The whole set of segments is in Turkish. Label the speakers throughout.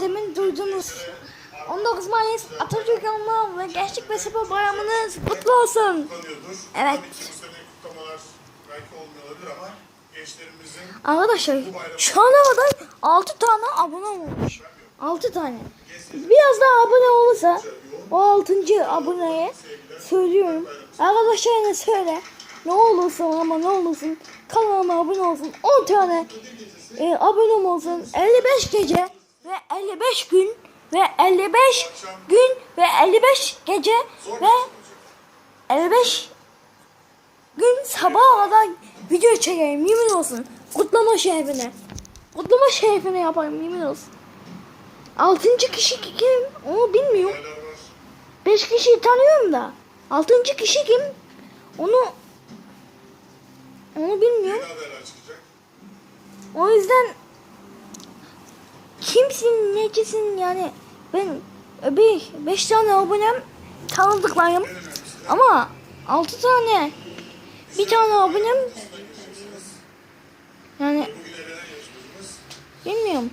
Speaker 1: demin duydunuz. 19 Mayıs Atatürk Anma ve Gençlik ve Spor Bayramınız kutlu olsun. Evet. Arkadaşlar şu ana kadar 6 tane abone olmuş. 6 tane. Biraz daha abone olursa o 6. aboneye söylüyorum. Arkadaşlar ne söyle. Ne olursun ama ne olursun kanalıma abone olsun. 10 tane e, abonem olsun. 55 gece ve 55 gün ve 55 gün ve 55 gece ve 55 gün sabaha kadar video çekeyim yemin olsun. Kutlama şerefine. Kutlama şerefine yapayım yemin olsun. Altıncı kişi kim? Onu bilmiyorum. Beş kişiyi tanıyorum da. Altıncı kişi kim? Onu onu bilmiyorum. O yüzden kimsin necisin yani ben bir beş tane abonem tanıdıklarım ama altı tane bir tane abonem yani bilmiyorum.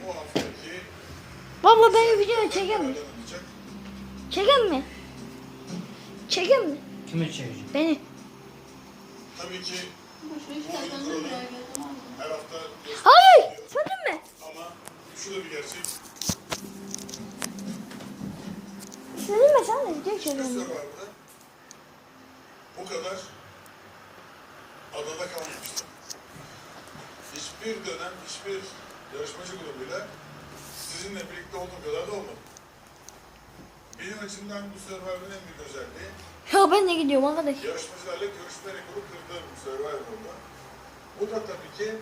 Speaker 1: Baba ben video çekeyim mi? Çekeyim mi? Çekeyim mi?
Speaker 2: Kimi çekeceğim?
Speaker 1: Beni.
Speaker 3: Tabii ki.
Speaker 1: Hayır! Söyledin mi?
Speaker 3: Ama şu da bir gerçek.
Speaker 1: Söyledin mi sen de video.
Speaker 3: Survivor'da bu kadar adada kalmamıştı. Hiçbir dönem, hiçbir yarışmacı grubuyla sizinle birlikte olduğum kadar da olmadı. Benim açımdan bu Survivor'ın en büyük özelliği
Speaker 1: Ya ben de gidiyorum arkadaş.
Speaker 3: yarışmacılarla görüşme rekoru kırdığım Survivor'da. Bu da tabii ki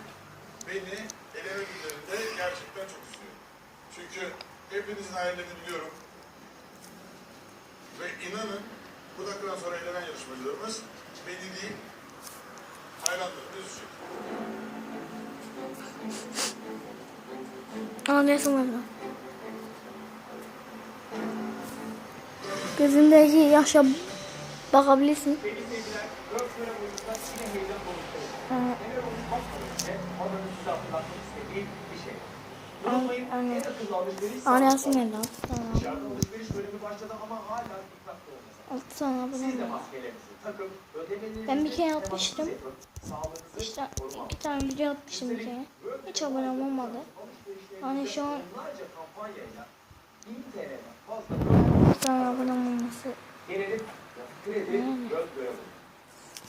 Speaker 3: beni çok üzüyor. Çünkü hepinizin hayallerini biliyorum. Ve inanın bu dakikadan sonra elenen yarışmacılarımız beni değil, hayranlarını üzecek.
Speaker 1: Anlıyorsun orada. Gözündeki yaşa bakabilirsin. Ee, An- anne. Anlayasın beni lan.
Speaker 2: Alışveriş bölümü başladı ama hala.
Speaker 1: Altı tane abone var. Ben bir kere yapmıştım. İşte iki tane video atmıştım bir kere. Hiç abonem olmadı. Hani şu an
Speaker 2: onlarca kampanyayla 1000 TL'den fazla
Speaker 1: bir tane
Speaker 2: bulun.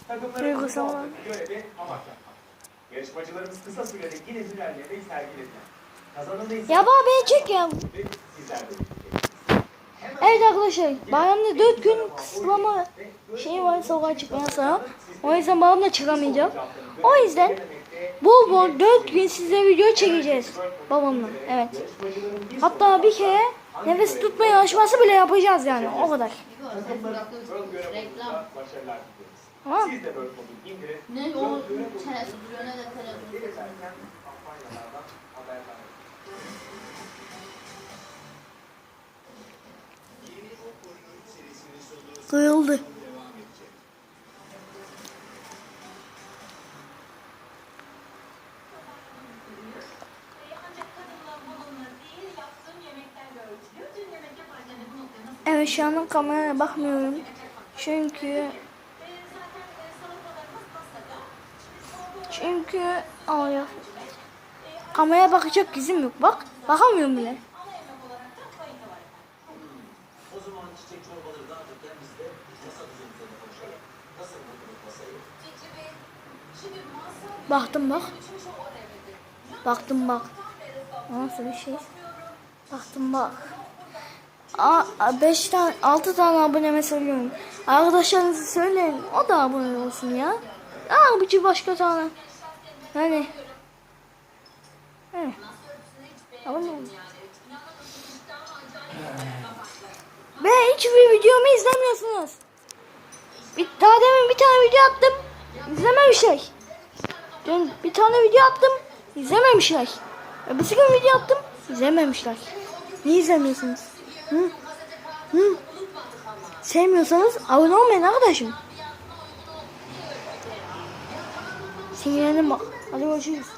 Speaker 2: Takımların
Speaker 1: Duygusal olan.
Speaker 2: Yarışmacılarımız kısa sürede yine hünerlerini sergilediler.
Speaker 1: Ya baba beni çek ya.
Speaker 2: sizler de
Speaker 1: Evet arkadaşlar bayramda 4 gün kısıtlama şey var sokağa çıkma yasağı. O yüzden babam da çıkamayacak. O yüzden bol bol 4 gün size video çekeceğiz babamla. Evet. Hatta bir kere nefes tutma yarışması bile yapacağız yani o kadar. Tamam.
Speaker 2: Siz de böyle mobil indirin.
Speaker 4: Ne o çenesi
Speaker 5: nasıl
Speaker 1: Evet şu an kameraya bakmıyorum. Çünkü çünkü ya. Kameraya bakacak yüzüm yok bak. Bakamıyorum bile. Baktım bak. Baktım bak. Nasıl bir şey? Baktım bak. Aa, 5 tane 6 tane aboneme söylüyorum. Arkadaşlarınızı söyleyin. O da abone olsun ya. Aa bu başka tane. Hani. He. Abone olun. Ve hiç bir videomu izlemiyorsunuz. Bir, daha demin bir tane video attım. İzlememişler. Dün bir tane video attım. İzlememişler. E, bir gün video attım. İzlememişler. Niye izlemiyorsunuz? Hı? Hı? Sevmiyorsanız abone olmayın arkadaşım. Sinirlendim bak. Hadi görüşürüz.